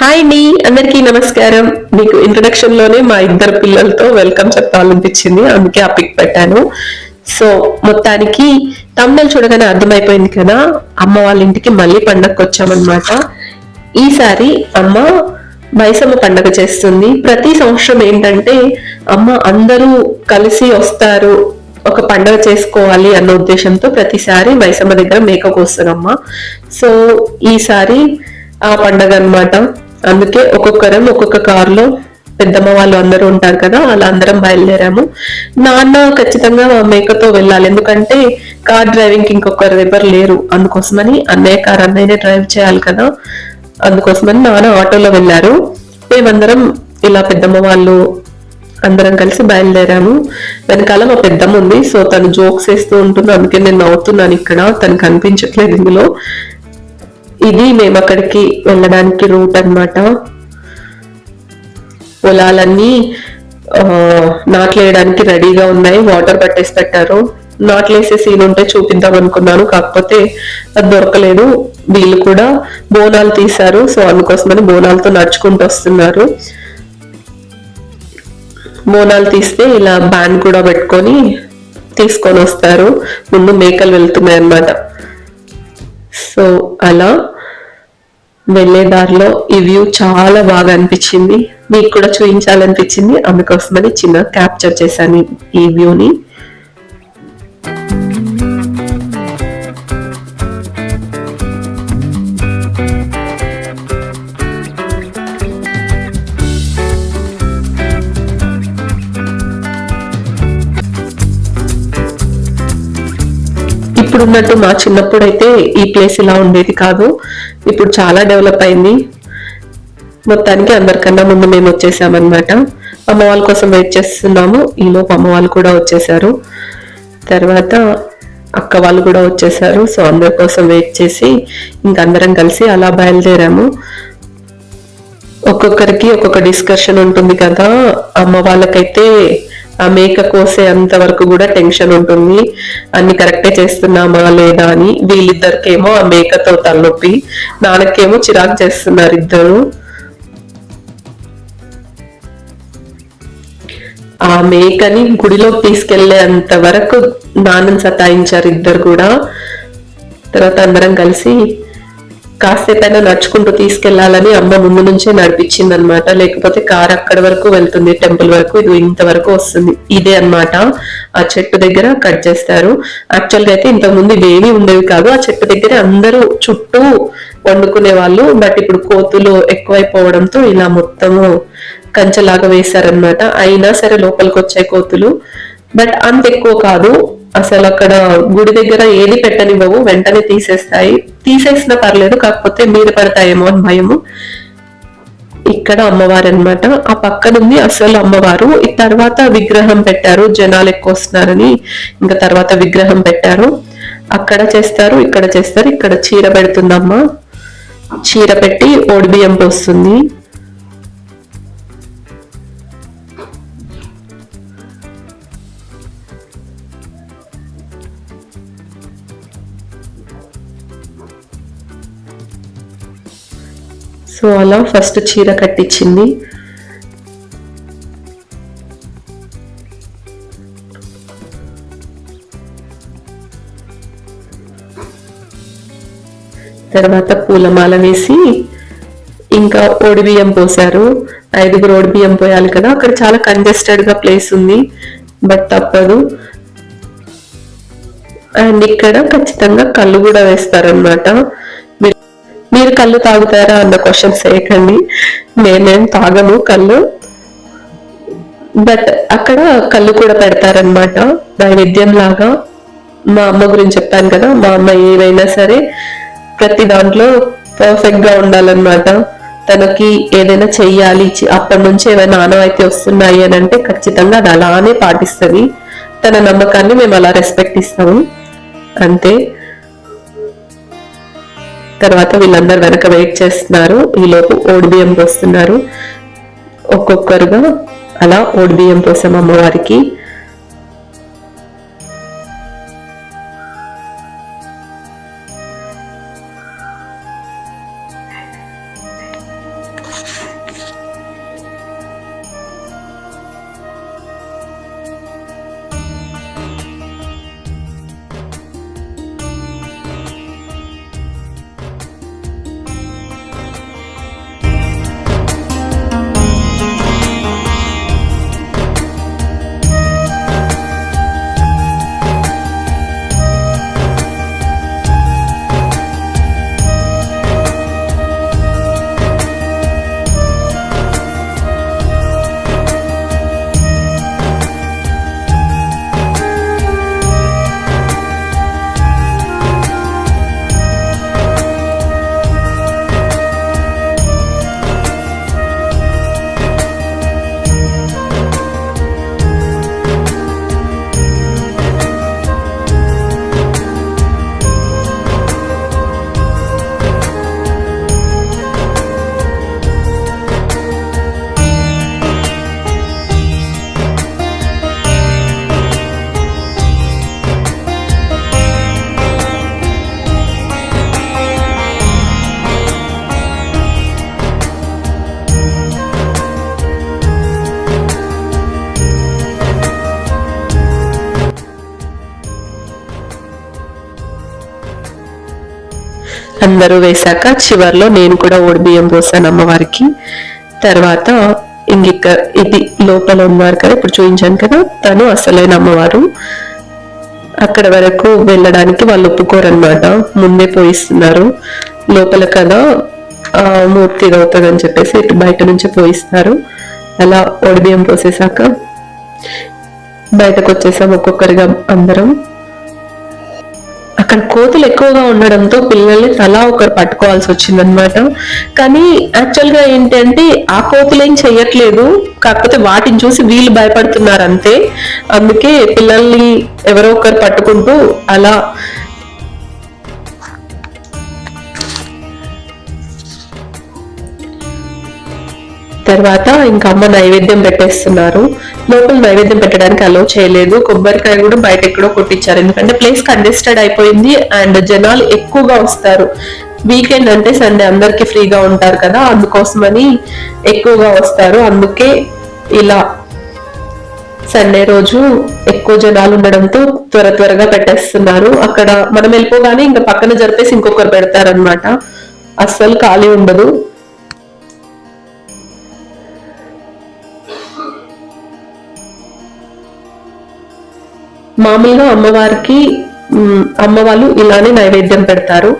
Hi అండి అందరికీ నమస్కారం. మీకు ఇంట్రడక్షన్లోనే మా ఇద్దరు పిల్లలతో వెల్కమ్ చెప్పాలనిపించింది. అందుకే ఆ పిక్ పెట్టాను. సో మొత్తానికి తమిళ చూడగానే అర్థమైపోయింది కదా అమ్మ వాళ్ళ ఇంటికి మళ్ళీ పండగకి వచ్చామన్నమాట. ఈసారి అమ్మ మైసమ్మ పండగ చేస్తుంది. ప్రతి సంవత్సరం ఏంటంటే అమ్మ అందరూ కలిసి వస్తారు ఒక పండగ చేసుకోవాలి అన్న ఉద్దేశంతో ప్రతిసారి మైసమ్మ దగ్గర మేక కోస్తుందమ్మ సో ఈసారి ఆ పండగ అన్నమాట. అందుకే ఒక్కొక్కరం ఒక్కొక్క కారులో పెద్దమ్మ వాళ్ళు అందరూ ఉంటారు కదా అలా అందరం బయలుదేరాము. నాన్న ఖచ్చితంగా మేకతో వెళ్ళాలి ఎందుకంటే కార్ డ్రైవింగ్కి ఇంకొకరు ఎవరు లేరు. అందుకోసమని అన్నయ్య కార్ అన్నయ్యనే డ్రైవ్ చేయాలి కదా. అందుకోసమని నాన్న ఆటోలో వెళ్ళారు. మేమందరం ఇలా పెద్దమ్మ వాళ్ళు అందరం కలిసి బయలుదేరాము. వెనకాల మా పెద్దమ్మ ఉంది. సో తను జోక్స్ వేస్తూ ఉంటుంది. అందుకే నేను నవ్వుతున్నాను ఇక్కడ. తను కనిపించట్లేదు ఇందులో. ఇది మేము అక్కడికి వెళ్ళడానికి రూట్ అన్నమాట. పొలాలన్నీ నాట్లేయడానికి నాట్లు వేయడానికి రెడీగా ఉన్నాయి. వాటర్ పట్టేసి పెట్టారు. నాట్లేసే సీన్ ఉంటే చూపిద్దాం అనుకున్నాను. కాకపోతే అది దొరకలేదు. వీళ్ళు కూడా బోనాలు తీశారు. సో అందుకోసమని బోనాలతో నడుచుకుంటూ వస్తున్నారు. బోనాలు తీస్తే ఇలా బ్యాండ్ కూడా పెట్టుకొని తీసుకొని వస్తారు. ముందు మేకలు వెళ్తున్నాయి అన్నమాట సో అలా వెళ్ళే దారిలో ఈ వ్యూ చాలా బాగా అనిపించింది. మీకు కూడా చూపించాలనిపించింది. అందుకోసమని చిన్న క్యాప్చర్ చేశాను ఈ వ్యూని. ఇప్పుడు ఉన్నట్టు మా చిన్నప్పుడు అయితే ఈ ప్లేస్ ఇలా ఉండేది కాదు. ఇప్పుడు చాలా డెవలప్ అయింది. మొత్తానికి అందరికన్నా ముందు మేము వచ్చేసామన్నమాట. అమ్మ వాళ్ళ కోసం వెయిట్ చేస్తున్నాము. ఈలోపు అమ్మ వాళ్ళు కూడా వచ్చేసారు. తర్వాత అక్క వాళ్ళు కూడా వచ్చేసారు. సో అందరి కోసం వెయిట్ చేసి ఇంకందరం కలిసి అలా బయలుదేరాము. ఒక్కొక్కరికి ఒక్కొక్క డిస్కషన్ ఉంటుంది కదా. అమ్మ వాళ్ళకైతే ఆ మేక కోసే అంత వరకు కూడా టెన్షన్ ఉంటుంది. అన్ని కరెక్టే చేస్తున్నామా లేదా అని వీళ్ళిద్దరికేమో ఆ మేకతో తలనొప్పి నాన్నకేమో చిరాకు చేస్తున్నారు ఇద్దరు. ఆ మేకని గుడిలోకి తీసుకెళ్ళేంత వరకు నాన్నని సతాయించారు ఇద్దరు కూడా. తర్వాత అందరం కలిసి కాసేపైనా నడుచుకుంటూ తీసుకెళ్ళాలని అమ్మ ముందు నుంచే నడిపించింది అనమాట లేకపోతే కార్ అక్కడ వరకు వెళ్తుంది టెంపుల్ వరకు ఇది ఇంతవరకు వస్తుంది. ఇదే అన్నమాట. ఆ చెట్టు దగ్గర కట్ చేస్తారు. యాక్చువల్గా అయితే ఇంతకు ముందు ఇవేమీ ఉండేవి కాదు. ఆ చెట్టు దగ్గర అందరూ చుట్టూ వండుకునే వాళ్ళు. బట్ ఇప్పుడు కోతులు ఎక్కువైపోవడంతో ఇలా మొత్తము కంచెలాగా వేశారనమాట అయినా సరే లోపలికి వచ్చాయి కోతులు. బట్ అంత ఎక్కువ కాదు. అసలు అక్కడ గుడి దగ్గర ఏది పెట్టనివ్వవు వెంటనే తీసేస్తాయి. తీసేసినా పర్లేదు కాకపోతే మీద పడతాయేమో అని భయము. ఇక్కడ అమ్మవారు అనమాట ఆ పక్కనుంది అసలు అమ్మవారు. ఈ తర్వాత విగ్రహం పెట్టారు జనాలు ఎక్కువ వస్తున్నారని. ఇంకా తర్వాత విగ్రహం పెట్టారు. అక్కడ చేస్తారు ఇక్కడ చేస్తారు ఇక్కడ చీర పెడుతుందమ్మ. చీర పెట్టి ఓడిబియ్యం పోస్తుంది. సో అలా ఫస్ట్ చీర కట్టించింది. తర్వాత పూలమాల వేసి ఇంకా ఓడి బియ్యం పోసారు ఐదుగురు ఓడి బియ్యం పోయాలి కదా అక్కడ చాలా కంజెస్టెడ్గా ప్లేస్ ఉంది బట్ తప్పదు. అండ్ ఇక్కడ ఖచ్చితంగా కళ్ళు కూడా వేస్తారనమాట మీరు కళ్ళు తాగుతారా అన్న క్వశ్చన్స్ వేయకండి నేనేం తాగను కళ్ళు. బట్ అక్కడ కళ్ళు కూడా పెడతారనమాట నైవేద్యం లాగా. మా అమ్మ గురించి చెప్పాను కదా మా అమ్మ ఏదైనా సరే ప్రతి దాంట్లో పర్ఫెక్ట్గా ఉండాలన్నమాట. తనకి ఏదైనా చెయ్యాలి అప్పటి నుంచి ఏమైనా ఆనవాయితీ వస్తున్నాయి అని అంటే ఖచ్చితంగా అది అలానే పాటిస్తుంది. తన నమ్మకాన్ని మేము అలా రెస్పెక్ట్ ఇస్తాము. అంతే. తర్వాత వీళ్ళందరూ వెనక వెయిట్ చేస్తున్నారు. ఈలోపు ఓడిబియ్యం పోస్తున్నారు ఒక్కొక్కరుగా అలా ఓడిబియ్యం పోసాం అమ్మవారికి అందరూ వేశాక చివర్లో నేను కూడా ఓడి బియ్యం పోసాను అమ్మవారికి. తర్వాత ఇంగిక్క ఇది లోపల ఉన్నారు కదా ఇప్పుడు చూపించాను కదా తను అసలైన అమ్మవారు. అక్కడ వరకు వెళ్ళడానికి వాళ్ళు ఒప్పుకోరనమాట ముందే పోయిస్తున్నారు. లోపల కదా మూర్తి అవుతుంది అని చెప్పేసి ఇటు బయట నుంచి పోయిస్తారు అలా ఒడిబియ్యం పోసేసాక బయటకు వచ్చేసాం ఒక్కొక్కరిగా అందరం. అక్కడ కోతులు ఎక్కువగా ఉండడంతో పిల్లల్ని తలా ఒకరు పట్టుకోవాల్సి వచ్చిందనమాట కానీ యాక్చువల్గా ఏంటంటే ఆ కోతులు ఏం చెయ్యట్లేదు. కాకపోతే వాటిని చూసి వీళ్ళు భయపడుతున్నారు అంతే. అందుకే పిల్లల్ని ఎవరో ఒకరు పట్టుకుంటూ అలా తర్వాత ఇంకా అమ్మ నైవేద్యం పెట్టేస్తున్నారు. లోపల నైవేద్యం పెట్టడానికి అలో చేయలేదు. కొబ్బరికాయ కూడా బయట ఎక్కడో కొట్టించారు. ఎందుకంటే ప్లేస్ కంజెస్టెడ్ అయిపోయింది అండ్ జనాలు ఎక్కువగా వస్తారు. వీకెండ్ అంటే సండే అందరికి ఫ్రీగా ఉంటారు కదా అందుకోసమని ఎక్కువగా వస్తారు. అందుకే ఇలా సండే రోజు ఎక్కువ జనాలు ఉండడంతో త్వర త్వరగా పెట్టేస్తున్నారు. అక్కడ మనం వెళ్ళిపోగానే ఇంకా పక్కన జరిపేసి ఇంకొకరు పెడతారనమాట అస్సలు ఖాళీ ఉండదు. మామూలుగా అమ్మవారికి అమ్మ వాళ్ళు ఇలానే నైవేద్యం పెడతారు.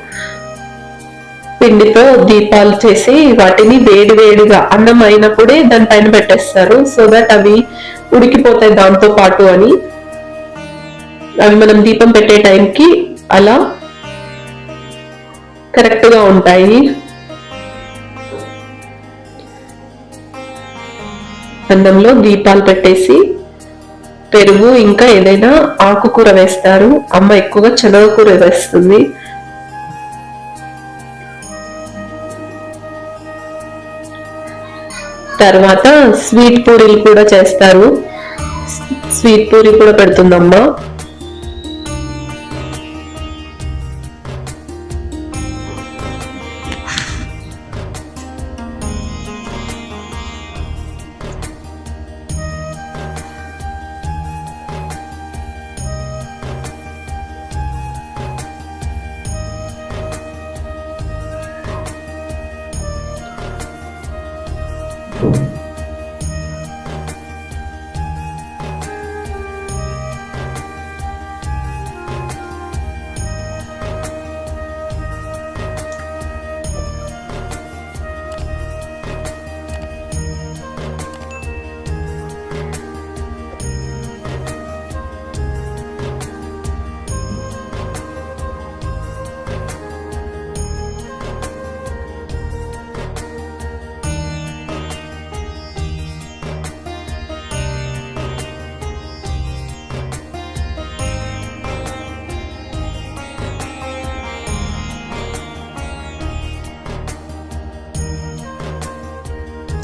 పిండితో దీపాలు చేసి వాటిని వేడి వేడిగా అన్నం అయినప్పుడే దానిపైన పెట్టేస్తారు. సో దట్ అవి ఉడికిపోతాయి దాంతో పాటు అని. అవి మనం దీపం పెట్టే టైంకి అలా కరెక్ట్గా ఉంటాయి. అన్నంలో దీపాలు పెట్టేసి పెరుగు ఇంకా ఏదైనా ఆకుకూర వేస్తారు. అమ్మ ఎక్కువగా శనగకూర వేస్తుంది. తర్వాత స్వీట్ పూరీలు కూడా చేస్తారు. స్వీట్ పూరి కూడా పెడుతుందమ్మా.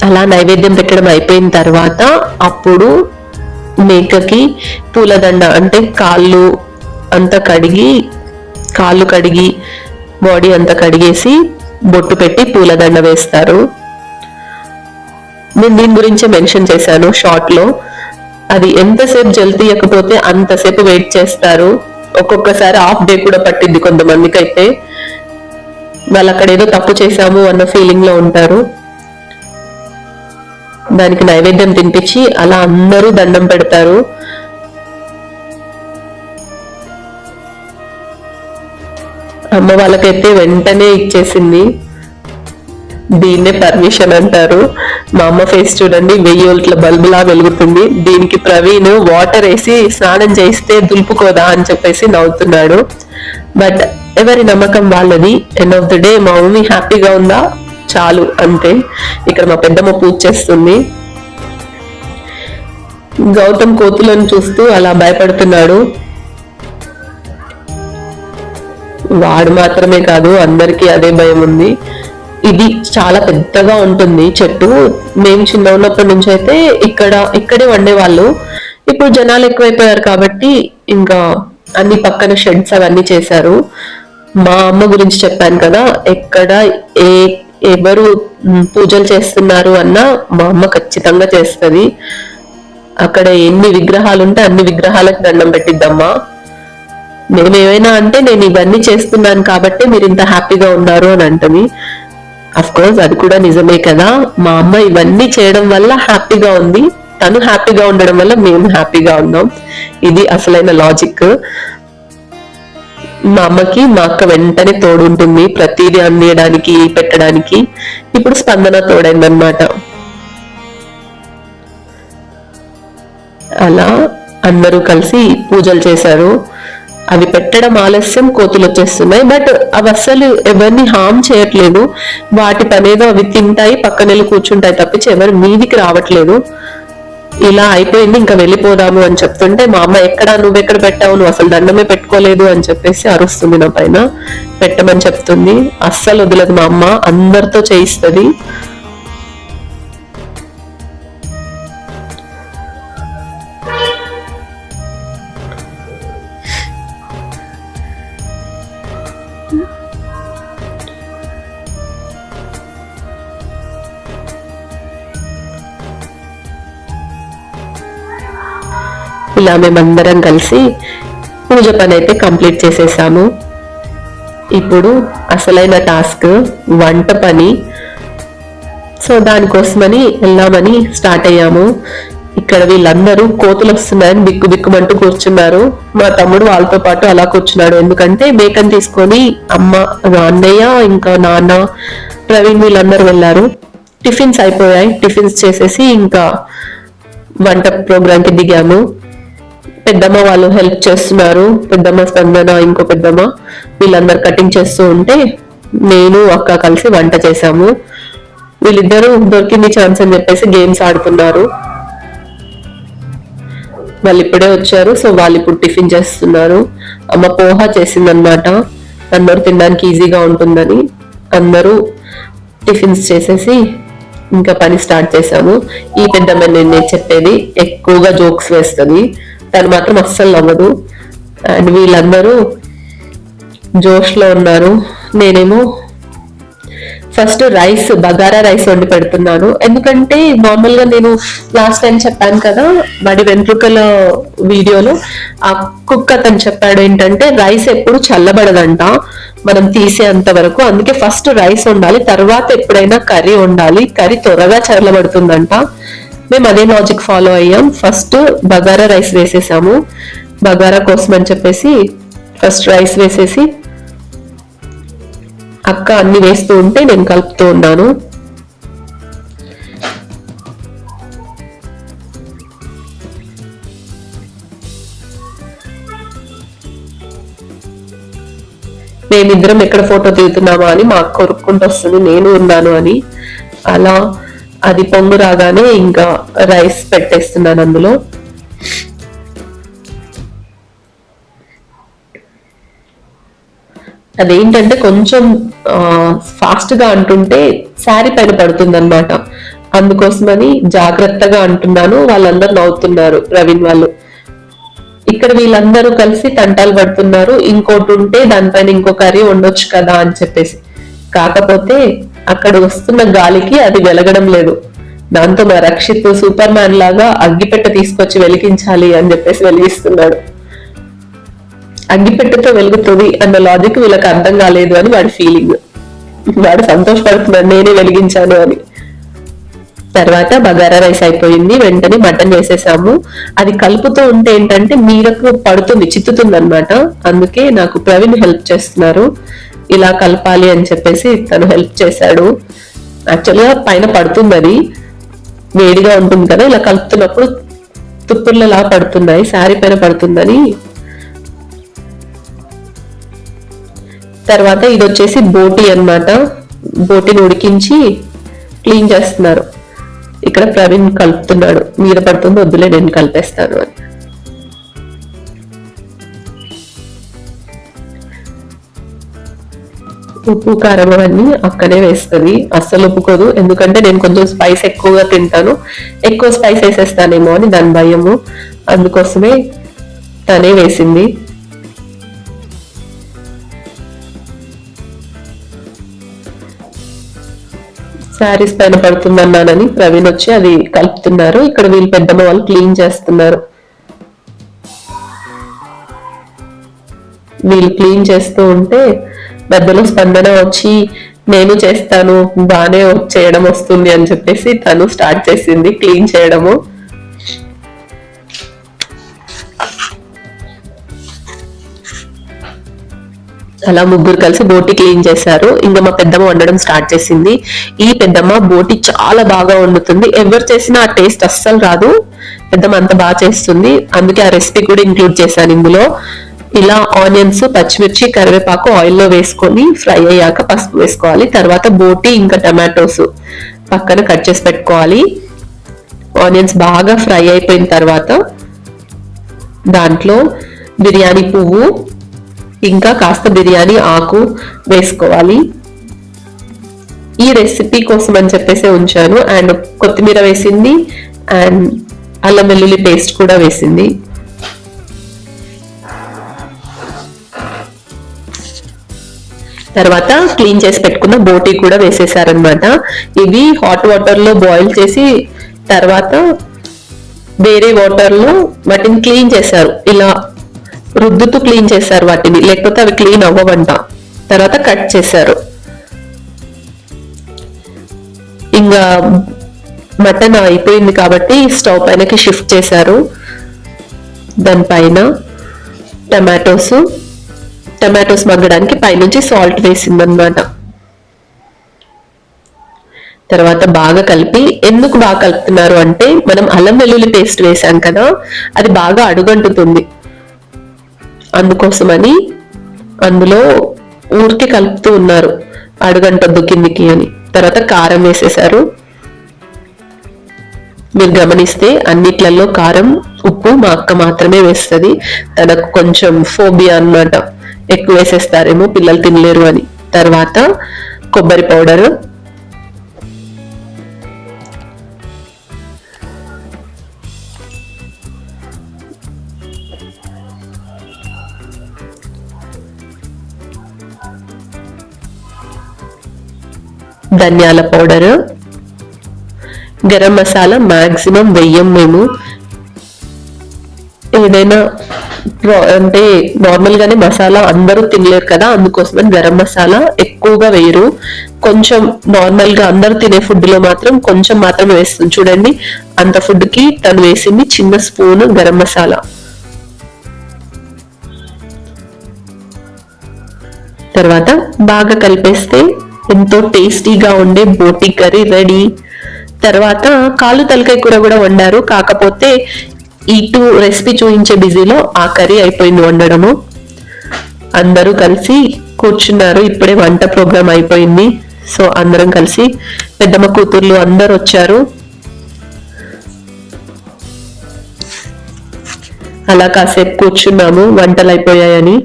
అలా నైవేద్యం పెట్టడం అయిపోయిన తర్వాత అప్పుడు మేకకి పూలదండ అంటే కాళ్ళు అంతా కడిగి కాళ్ళు కడిగి బాడీ అంతా కడిగేసి బొట్టు పెట్టి పూలదండ వేస్తారు. నేను దీని గురించి మెన్షన్ చేశాను షార్ట్లో అది ఎంతసేపు జల్ తీయకపోతే అంతసేపు వెయిట్ చేస్తారు. ఒక్కొక్కసారి హాఫ్ డే కూడా పట్టింది కొంతమందికి అయితే వాళ్ళు అక్కడ ఏదో తప్పు చేశాము అన్న ఫీలింగ్లో ఉంటారు. దానికి నైవేద్యం తినిపించి అలా అందరూ దండం పెడతారు. అమ్మ వాళ్ళకైతే వెంటనే ఇచ్చేసింది. దీన్నే పర్మిషన్ అంటారు. మా అమ్మ ఫేస్ చూడండి వెయ్యి ఓట్ల బల్బులా వెలుగుతుంది. దీనికి ప్రవీణ్ వాటర్ వేసి స్నానం చేస్తే దులుపుకోదా అని చెప్పేసి నవ్వుతున్నాడు. బట్ ఎవరి నమ్మకం వాళ్ళది? ఎండ్ ఆఫ్ ద డే మా మమ్మీ హ్యాపీగా ఉందా? చాలు అంతే ఇక్కడ మా పెద్దమ్మ పూజ చేస్తుంది. గౌతమ్ కోతులను చూస్తూ అలా భయపడుతున్నాడు. వాడు మాత్రమే కాదు అందరికీ అదే భయం ఉంది. ఇది చాలా పెద్దగా ఉంటుంది చెట్టు. మేము చిన్న ఉన్నప్పటి నుంచి అయితే ఇక్కడ ఇక్కడే వండేవాళ్ళు. ఇప్పుడు జనాలు ఎక్కువైపోయారు కాబట్టి ఇంకా అన్ని పక్కన షెడ్స్ అవన్నీ చేశారు. మా అమ్మ గురించి చెప్పాను కదా ఎక్కడ ఏ ఎవరు పూజలు చేస్తున్నారు అన్న మా అమ్మ ఖచ్చితంగా చేస్తుంది. అక్కడ ఎన్ని విగ్రహాలు ఉంటే అన్ని విగ్రహాలకు దండం పెట్టిద్దమ్మా. మేమేమైనా అంటే నేను ఇవన్నీ చేస్తున్నాను కాబట్టి మీరు ఇంత హ్యాపీగా ఉన్నారు అని అంటది. అఫ్ కోర్స్ అది కూడా నిజమే కదా. మా అమ్మ ఇవన్నీ చేయడం వల్ల హ్యాపీగా ఉంది. తను హ్యాపీగా ఉండడం వల్ల మేము హ్యాపీగా ఉన్నాం. ఇది అసలైన లాజిక్ మా అమ్మకి మా అక్క వెంటనే తోడుంటుంది ప్రతిదీ అందియడానికి పెట్టడానికి. ఇప్పుడు స్పందన తోడైందనమాట అలా అందరూ కలిసి పూజలు చేశారు. అవి పెట్టడం ఆలస్యం కోతులు వచ్చేస్తున్నాయి. బట్ అవి అస్సలు ఎవరిని హామ్ చేయట్లేదు. వాటి పనేదో అవి తింటాయి పక్కన వెళ్ళి కూర్చుంటాయి తప్పించి ఎవరు మీదికి రావట్లేదు. ఇలా అయిపోయింది ఇంకా వెళ్ళిపోదాము అని చెప్తుంటే మా అమ్మ ఎక్కడ? నువ్వు ఎక్కడ పెట్టావు? నువ్వు అసలు దండమే పెట్టుకోలేదు అని చెప్పేసి అరుస్తుంది నా పైన. పెట్టమని చెప్తుంది. అస్సలు వదలదు మా అమ్మ. అందరితో చేయిస్తుంది. ఇలా మేమందరం కలిసి పూజ పని అయితే కంప్లీట్ చేసేసాము. ఇప్పుడు అసలైన టాస్క్ వంట పని. సో దానికోసమని వెళ్దామని స్టార్ట్ అయ్యాము. ఇక్కడ వీళ్ళందరూ కోతులు వస్తున్నాయని బిక్కు బిక్కుమంటూ కూర్చున్నారు. మా తమ్ముడు వాళ్ళతో పాటు అలా కూర్చున్నాడు. ఎందుకంటే మేకని తీసుకొని అమ్మ అన్నయ్య ఇంకా నాన్న ప్రవీణ్ వీళ్ళందరూ వెళ్ళారు. టిఫిన్స్ అయిపోయాయి. టిఫిన్స్ చేసేసి ఇంకా వంట ప్రోగ్రాంకి దిగాము. పెద్దమ్మ వాళ్ళు హెల్ప్ చేస్తున్నారు. పెద్దమ్మ స్పందన ఇంకో పెద్దమ్మ వీళ్ళందరు కటింగ్ చేస్తూ ఉంటే నేను అక్క కలిసి వంట చేశాము. వీళ్ళిద్దరూ దొరికింది ఛాన్స్ అని చెప్పేసి గేమ్స్ ఆడుతున్నారు. వాళ్ళు ఇప్పుడే వచ్చారు సో వాళ్ళు ఇప్పుడు టిఫిన్ చేస్తున్నారు. అమ్మ పోహా చేసిందనమాట అందరూ తినడానికి ఈజీగా ఉంటుందని అందరూ టిఫిన్స్ చేసేసి ఇంకా పని స్టార్ట్ చేశాము. ఈ పెద్దమ్మ నేను చెప్పేది ఎక్కువగా జోక్స్ వేస్తుంది. తను మాత్రం అస్సలు నవ్వదు. అండ్ వీళ్ళందరూ జోష్లో ఉన్నారు. నేనేమో ఫస్ట్ రైస్ బగారా రైస్ వండి పెడుతున్నాను. ఎందుకంటే నార్మల్గా నేను లాస్ట్ టైం చెప్పాను కదా వాడి వెంట్రుకల వీడియోలో ఆ కుక్ అతను చెప్పాడు ఏంటంటే రైస్ ఎప్పుడు చల్లబడదంట. మనం తీసేంత వరకు. అందుకే ఫస్ట్ రైస్ వండాలి తర్వాత ఎప్పుడైనా కర్రీ వండాలి. కర్రీ త్వరగా చల్లబడుతుందంట. మేము అదే లాజిక్ ఫాలో అయ్యాం. ఫస్ట్ బగారా రైస్ వేసేసాము. బగారా కోసం అని చెప్పేసి ఫస్ట్ రైస్ వేసేసి అక్క అన్ని వేస్తూ ఉంటే నేను కలుపుతూ ఉన్నాను. మేమిద్దరం ఎక్కడ ఫోటో దిగుతున్నామా అని మాకు కొరుక్కుంటూ వస్తుంది. నేను ఉన్నాను అని. అలా అది పొంగు రాగానే ఇంకా రైస్ పెట్టేస్తున్నాను అందులో. అదేంటంటే కొంచెం ఫాస్ట్గా అంటుంటే శారీ పైన పడుతుంది అనమాట అందుకోసమని జాగ్రత్తగా అంటున్నాను. వాళ్ళందరూ నవ్వుతున్నారు ప్రవీణ్ వాళ్ళు. ఇక్కడ వీళ్ళందరూ కలిసి తంటాలు పడుతున్నారు. ఇంకోటి ఉంటే దానిపైన ఇంకో కర్రీ ఉండొచ్చు కదా అని చెప్పేసి. కాకపోతే అక్కడ వస్తున్న గాలికి అది వెలగడం లేదు. దాంతో మా రక్షిత్ సూపర్ మ్యాన్ లాగా అగ్గిపెట్ట తీసుకొచ్చి వెలిగించాలి అని చెప్పేసి వెలిగిస్తున్నాడు. అగ్గిపెట్టెతో వెలుగుతుంది అన్న లాజిక్ వీళ్ళకి అర్థం కాలేదు అని వాడి ఫీలింగ్ వాడు సంతోషపడుతున్నాడు నేనే వెలిగించాను అని. తర్వాత బగారా రైస్ అయిపోయింది వెంటనే మటన్ వేసేసాము. అది కలుపుతూ ఉంటే ఏంటంటే మీరకు పడుతుంది చిత్తుతుంది అనమాట అందుకే నాకు ప్రవీణ్ హెల్ప్ చేస్తున్నారు. ఇలా కలపాలి అని చెప్పేసి తను హెల్ప్ చేశాడు. యాక్చువల్గా పైన పడుతుంది అది. వేడిగా ఉంటుంది కదా ఇలా కలుపుతున్నప్పుడు తుప్పుర్లలా పడుతున్నాయి శారీ పైన పడుతుందని. తర్వాత ఇది వచ్చేసి బోటి అనమాట బోటిని ఉడికించి క్లీన్ చేస్తున్నారు. ఇక్కడ ప్రవీణ్ కలుపుతున్నాడు. మీద పడుతుంది వద్దులే నేను కలిపేస్తాను అని. ఉప్పు కారం అవన్నీ అక్కడే వేస్తుంది. అస్సలు ఒప్పుకోదు. ఎందుకంటే నేను కొంచెం స్పైస్ ఎక్కువగా తింటాను. ఎక్కువ స్పైస్ వేసేస్తానేమో అని దాని భయము. అందుకోసమే తనే వేసింది. శారీస్ పైన పడుతుందన్నానని ప్రవీణ్ వచ్చి అది కలుపుతున్నారు. ఇక్కడ వీళ్ళు పెద్దమ్మ వాళ్ళు క్లీన్ చేస్తున్నారు. వీళ్ళు క్లీన్ చేస్తూ ఉంటే మధ్యలో స్పందన వచ్చి నేను చేస్తాను బాగానే చేయడం వస్తుంది అని చెప్పేసి తను స్టార్ట్ చేసింది క్లీన్ చేయడము. అలా ముగ్గురు కలిసి బోటి క్లీన్ చేశారు. ఇంకా మా పెద్దమ్మ వండడం స్టార్ట్ చేసింది. ఈ పెద్దమ్మ బోటి చాలా బాగా వండుతుంది. ఎవరు చేసినా ఆ టేస్ట్ అస్సలు రాదు. పెద్దమ్మ అంత బాగా చేస్తుంది. అందుకే ఆ రెసిపీ కూడా ఇంక్లూడ్ చేశాను ఇందులో. ఇలా ఆనియన్స్ పచ్చిమిర్చి కరివేపాకు ఆయిల్లో వేసుకొని ఫ్రై అయ్యాక పసుపు వేసుకోవాలి. తర్వాత బోటి ఇంకా టమాటోస్ పక్కన కట్ చేసి పెట్టుకోవాలి. ఆనియన్స్ బాగా ఫ్రై అయిపోయిన తర్వాత దాంట్లో బిర్యానీ పువ్వు ఇంకా కాస్త బిర్యానీ ఆకు వేసుకోవాలి. ఈ రెసిపీ కోసం అని చెప్పేసి ఉంచాను. అండ్ కొత్తిమీర వేసింది. అండ్ అల్లం వెల్లుల్లి పేస్ట్ కూడా వేసింది. తర్వాత క్లీన్ చేసి పెట్టుకున్న బోటీ కూడా వేసేసారనమాట ఇవి హాట్ వాటర్లో బాయిల్ చేసి తర్వాత వేరే వాటర్లో వాటిని క్లీన్ చేశారు. ఇలా రుద్దుతూ క్లీన్ చేశారు వాటిని. లేకపోతే అవి క్లీన్ అవ్వవంట. తర్వాత కట్ చేశారు. ఇంకా మటన్ అయిపోయింది కాబట్టి స్టవ్ పైనకి షిఫ్ట్ చేశారు. దానిపైన టమాటోస్ టమాటోస్ మగ్గడానికి పైనుంచి సాల్ట్ వేసిందనమాట తర్వాత బాగా కలిపి ఎందుకు బాగా కలుపుతున్నారు అంటే మనం అల్లం వెల్లుల్లి పేస్ట్ వేసాం కదా అది బాగా అడుగంటుతుంది. అందుకోసమని అందులో ఊరికి కలుపుతూ ఉన్నారు అడుగంటొద్దు కిందికి అని. తర్వాత కారం వేసేసారు. మీరు గమనిస్తే అన్నిట్లలో కారం ఉప్పు మా అక్క మాత్రమే వేస్తుంది. తనకు కొంచెం ఫోబియా అన్నమాట. ఎక్కువ వేసేస్తారేమో పిల్లలు తినలేరు అని. తర్వాత కొబ్బరి పౌడర్. ధనియాల పౌడర్. గరం మసాలా మాక్సిమం వెయ్యం మేము. ఏదైనా అంటే నార్మల్ గానే మసాలా అందరూ తినలేరు కదా అందుకోసమని గరం మసాలా ఎక్కువగా వేయరు. కొంచెం నార్మల్గా అందరూ తినే ఫుడ్లో మాత్రం కొంచెం మాత్రమే వేస్తుంది. చూడండి అంత ఫుడ్కి తను వేసింది చిన్న స్పూన్ గరం మసాలా. తర్వాత బాగా కలిపేస్తే ఎంతో టేస్టీగా ఉండే బోటి కర్రీ రెడీ. తర్వాత కాలు తలకాయ కూర కూడా వండారు. కాకపోతే ఈ టూ రెసిపీ చూపించే బిజీలో ఆ కర్రీ అయిపోయింది వండడము. అందరూ కలిసి కూర్చున్నారు ఇప్పుడే వంట ప్రోగ్రామ్ అయిపోయింది. సో అందరం కలిసి పెద్దమ్మ కూతుర్లు అందరు వచ్చారు. అలా కాసేపు కూర్చున్నాము వంటలు అయిపోయాయని.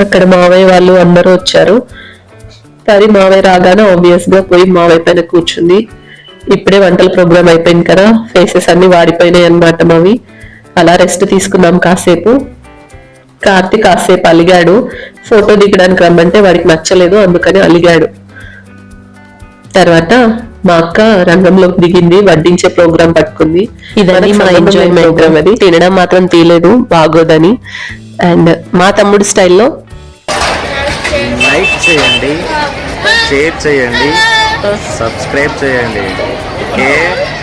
అక్కడ మావయ్య వాళ్ళు అందరూ వచ్చారు. సరే మావయ్య రాగానే ఆబ్వియస్గా పోయి మావయ్య పైన కూర్చుంది. ఇప్పుడే వంటల ప్రోగ్రామ్ అయిపోయింది కదా. ఫేసెస్ అన్ని వాడిపోయినాయి అన్నమాట మావి. అలా రెస్ట్ తీసుకున్నాం కాసేపు. కార్తీక్ కాసేపు అలిగాడు. ఫోటో దిగడానికి రమ్మంటే వాడికి నచ్చలేదు అందుకని అలిగాడు. తర్వాత మా అక్క రంగంలోకి దిగింది వడ్డించే ప్రోగ్రాం పట్టుకుంది. ఇదని మా ఎంజాయ్మెంట్ ప్రోగ్రామ్ అది. తినడం మాత్రం తీయలేదు బాగోదని. అండ్ మా తమ్ముడు స్టైల్లో లైక్ చేయండి షేర్ చేయండి సబ్స్క్రైబ్ చేయండి. ஓகே